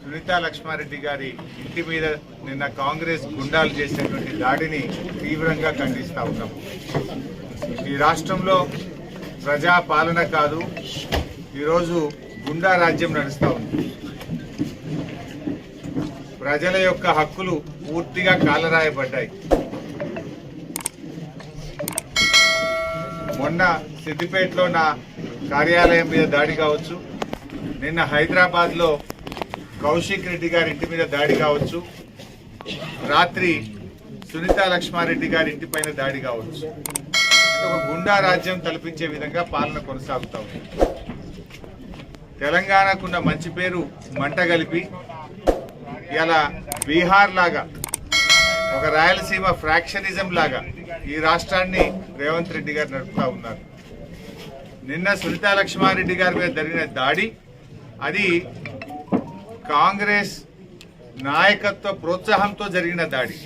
సునీతా లక్ష్మారెడ్డి గారి ఇంటి మీద నిన్న కాంగ్రెస్ గుండాలు చేసినటువంటి దాడిని తీవ్రంగా ఖండిస్తూ ఉన్నాము ఈ రాష్ట్రంలో ప్రజా పాలన కాదు ఈరోజు గుండా రాజ్యం నడుస్తూ ఉంది. ప్రజల యొక్క హక్కులు పూర్తిగా కాలరాయబడ్డాయి. మొన్న సిద్దిపేటలో నా కార్యాలయం మీద దాడి కావచ్చు. నిన్న హైదరాబాద్లో కౌశిక్ రెడ్డి గారి ఇంటి మీద దాడి కావచ్చు. రాత్రి సునీతా లక్ష్మారెడ్డి గారి ఇంటి పైన దాడి కావచ్చు. ఒక గుండా రాజ్యం తలపించే విధంగా పాలన కొనసాగుతా ఉంది. తెలంగాణకున్న మంచి పేరు మంట కలిపి ఇలా బీహార్ లాగా ఒక రాయలసీమ ఫ్రాక్షనిజం లాగా ఈ రాష్ట్రాన్ని రేవంత్ రెడ్డి గారు నడుపుతా ఉన్నారు. నిన్న సునీతా లక్ష్మారెడ్డి గారి మీద జరిగిన దాడి అది కాంగ్రెస్ నాయకత్వ ప్రోత్సాహంతో జరిగిన దాడి.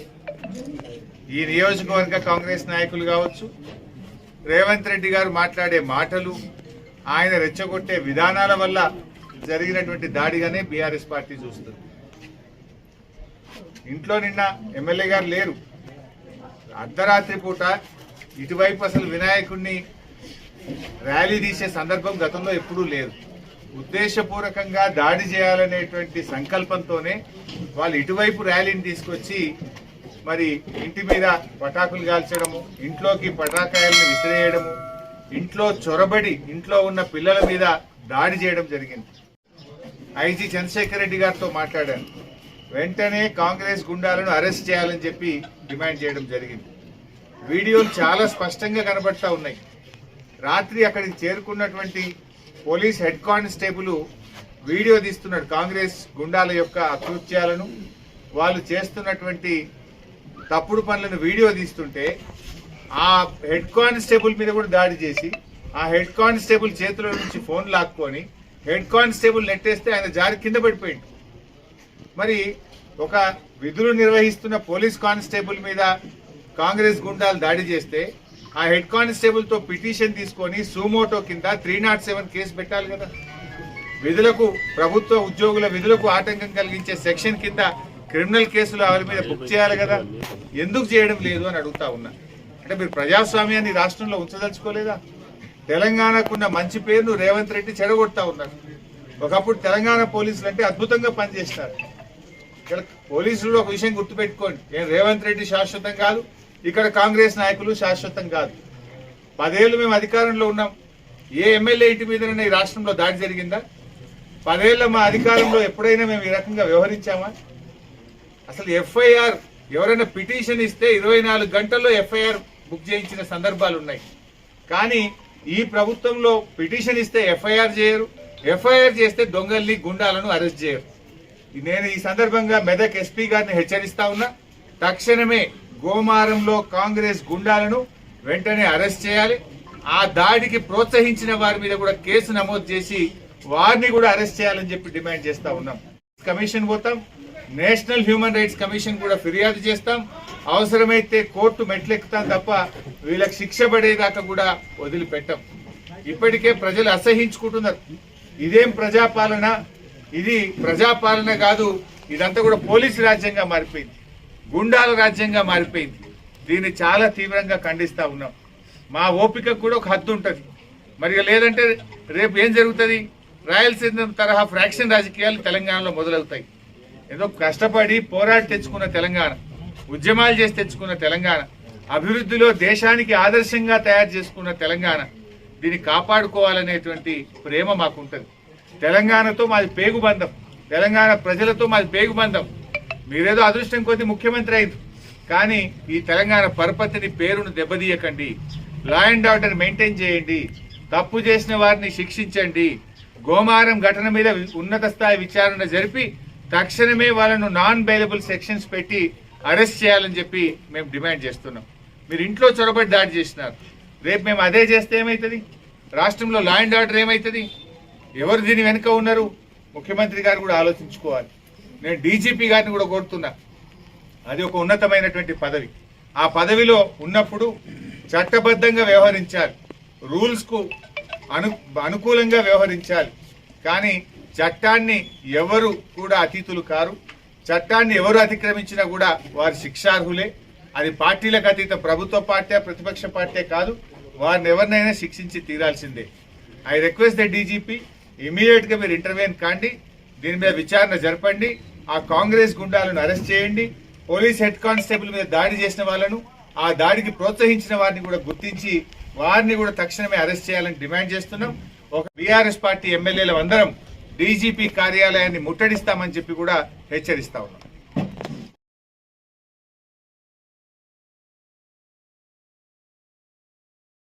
ఈ నియోజకవర్గ కాంగ్రెస్ నాయకులు కావచ్చు రేవంత్ రెడ్డి గారు మాట్లాడే మాటలు ఆయన రెచ్చగొట్టే విధానాల వల్ల జరిగినటువంటి దాడిగానే బీఆర్ఎస్ పార్టీ చూస్తుంది. ఇంట్లో నిన్న ఎమ్మెల్యే గారు లేరు. అర్ధరాత్రి పూట ఇటువైపు అసలు వినాయకుడిని ర్యాలీ తీసే సందర్భం గతంలో ఎప్పుడూ లేదు. ఉద్దేశపూర్వకంగా దాడి చేయాలనేటువంటి సంకల్పంతోనే వాళ్ళు ఇటువైపు ర్యాలీని తీసుకొచ్చి మరి ఇంటి మీద పటాకులు కాల్చడము ఇంట్లోకి పటాకాయలను విసిరేయడము ఇంట్లో చొరబడి ఇంట్లో ఉన్న పిల్లల మీద దాడి చేయడం జరిగింది. ఐజీ చంద్రశేఖర్ రెడ్డి గారితో మాట్లాడాను. వెంటనే కాంగ్రెస్ గుండాలను అరెస్ట్ చేయాలని చెప్పి డిమాండ్ చేయడం జరిగింది. వీడియోలు చాలా స్పష్టంగా కనబడతా ఉన్నాయి. రాత్రి అక్కడికి చేరుకున్నటువంటి పోలీస్ హెడ్ కానిస్టేబుల్ వీడియో తీస్తున్నాడు కాంగ్రెస్ గుండాల యొక్క అకృత్యాలను. వాళ్ళు చేస్తున్నటువంటి తప్పుడు పనులను వీడియో తీస్తుంటే ఆ హెడ్ కానిస్టేబుల్ మీద కూడా దాడి చేసి ఆ హెడ్ కానిస్టేబుల్ చేతిలో నుంచి ఫోన్ లాక్కొని హెడ్ కానిస్టేబుల్ నెట్టేస్తే ఆయన జారి కింద పడిపోయింది మరి ఒక విధులు నిర్వహిస్తున్న పోలీస్ కానిస్టేబుల్ మీద కాంగ్రెస్ గుండాలు దాడి చేస్తే ఆ హెడ్ కానిస్టేబుల్తో పిటిషన్ తీసుకొని సూమోటో కింద త్రీ నాట్ సెవెన్ కేసు పెట్టాలి కదా. విధులకు ప్రభుత్వ ఉద్యోగుల విధులకు ఆటంకం కలిగించే సెక్షన్ కింద క్రిమినల్ కేసులు ఆవిడ మీద బుక్ చేయాలి కదా. ఎందుకు చేయడం లేదు అని అడుగుతా ఉన్నా. అంటే మీరు ప్రజాస్వామ్యాన్ని రాష్ట్రంలో ఉంచదలుచుకోలేదా? తెలంగాణకున్న మంచి పేరును రేవంత్ రెడ్డి చెడగొడతా ఉన్నారు. ఒకప్పుడు తెలంగాణ పోలీసులు అంటే అద్భుతంగా పనిచేస్తారు. ఇక్కడ పోలీసులు ఒక విషయం గుర్తుపెట్టుకోండి. నేను రేవంత్ రెడ్డి శాశ్వతం కాదు ఇక్కడ కాంగ్రెస్ నాయకులు శాశ్వతం కాదు. పదేళ్ళు మేము అధికారంలో ఉన్నాం. ఏ ఎమ్మెల్యే ఇంటి మీదనైనా ఈ రాష్ట్రంలో దాడి జరిగిందా? పదేళ్ళ మా అధికారంలో ఎప్పుడైనా మేము ఈ రకంగా వ్యవహరించామా? అసలు ఎఫ్ఐఆర్ ఎవరైనా పిటిషన్ ఇస్తే ఇరవై నాలుగు గంటల్లో ఎఫ్ఐఆర్ బుక్ చేయించిన సందర్భాలు ఉన్నాయి. కానీ ఈ ప్రభుత్వంలో పిటిషన్ ఇస్తే ఎఫ్ఐఆర్ చేయరు ఎఫ్ఐఆర్ చేస్తే దొంగల్ని గుండాలను అరెస్ట్ చేయరు. నేను ఈ సందర్భంగా మెదక్ ఎస్పీ గారిని హెచ్చరిస్తా ఉన్నా తక్షణమే గోమారంలో కాంగ్రెస్ గుండాలను వెంటనే అరెస్ట్ చేయాలి. ఆ దాడికి ప్రోత్సహించిన వారి మీద కూడా కేసు నమోదు చేసి వారిని కూడా అరెస్ట్ చేయాలని చెప్పి డిమాండ్ చేస్తా ఉన్నాం. కమిషన్ పోతాం నేషనల్ హ్యూమన్ రైట్స్ కమిషన్ కూడా ఫిర్యాదు చేస్తాం. అవసరమైతే కోర్టు మెట్లెక్కుతాం తప్ప వీళ్ళకి శిక్ష పడేదాకా కూడా వదిలిపెట్టాం. ఇప్పటికే ప్రజలు అసహించుకుంటున్నారు. ఇదేం ప్రజాపాలన? ఇది ప్రజాపాలన కాదు ఇదంతా కూడా పోలీసు రాజ్యంగా మారిపోయింది. గుండాల రాజ్యంగా మారిపోయింది. దీన్ని చాలా తీవ్రంగా ఖండిస్తూ ఉన్నాం. మా ఓపిక కూడా ఒక హద్దు ఉంటుంది. మరి లేదంటే రేపు ఏం జరుగుతుంది? రాయలసీమ తరహా ఫ్రాక్షన్ రాజకీయాలు తెలంగాణలో మొదలవుతాయి. ఏదో కష్టపడి పోరాడి తెచ్చుకున్న తెలంగాణ ఉద్యమాలు చేసి తెచ్చుకున్న తెలంగాణ అభివృద్ధిలో దేశానికి ఆదర్శంగా తయారు చేసుకున్న తెలంగాణ దీన్ని కాపాడుకోవాలనేటువంటి ప్రేమ మాకుంటుంది. తెలంగాణతో మాది పేగుబంధం తెలంగాణ ప్రజలతో మాది పేగుబంధం మీరేదో అదృష్టం కొద్ది ముఖ్యమంత్రి అయింది కానీ ఈ తెలంగాణ పరపతిని పేరును దెబ్బతీయకండి. లా అండ్ ఆర్డర్ మెయింటైన్ చేయండి. తప్పు చేసిన వారిని శిక్షించండి. గోమారం ఘటన మీద ఉన్నత స్థాయి విచారణ జరిపి తక్షణమే వాళ్ళను నాన్ బెయిలబుల్ సెక్షన్స్ పెట్టి అరెస్ట్ చేయాలని చెప్పి మేము డిమాండ్ చేస్తున్నాం. మీరు ఇంట్లో చొరబడి దాడి చేసినారు. రేపు మేము అదే చేస్తే ఏమవుతుంది రాష్ట్రంలో లా అండ్ ఆర్డర్ ఏమవుతుంది ఎవరు దీని వెనుక ఉన్నారు? ముఖ్యమంత్రి గారు కూడా ఆలోచించుకోవాలి. నేను డీజీపీ గారిని కూడా కోరుతున్నా. అది ఒక ఉన్నతమైనటువంటి పదవి. ఆ పదవిలో ఉన్నప్పుడు చట్టబద్ధంగా వ్యవహరించాలి. రూల్స్కు అను అనుకూలంగా వ్యవహరించాలి. కానీ చట్టాన్ని ఎవరు కూడా అతీతులు కారు. చట్టాన్ని ఎవరు అతిక్రమించినా కూడా వారు శిక్షార్హులే. అది పార్టీలకు అతీత ప్రభుత్వ పార్టీ ప్రతిపక్ష పార్టీ కాదు. వారిని ఎవరినైనా శిక్షించి తీరాల్సిందే. ఐ రిక్వెస్ట్ ద డీజీపీ ఇమీడియట్గా మీరు ఇంటర్వ్యూన్ కాండి. దీని మీద విచారణ జరపండి. ఆ కాంగ్రెస్ గుండాలను అరెస్ట్ చేయండి. పోలీస్ హెడ్ కానిస్టేబుల్ మీద దాడి చేసిన వాళ్ళను ఆ దాడికి ప్రోత్సహించిన వారిని కూడా గుర్తించి వారిని కూడా తక్షణమే అరెస్ట్ చేయాలని డిమాండ్ చేస్తున్నాం. ఒక బీఆర్ఎస్ పార్టీ ఎమ్మెల్యేలు అందరం డీజీపీ కార్యాలయాన్ని ముట్టడిస్తామని చెప్పి కూడా హెచ్చరిస్తా ఉన్నాం.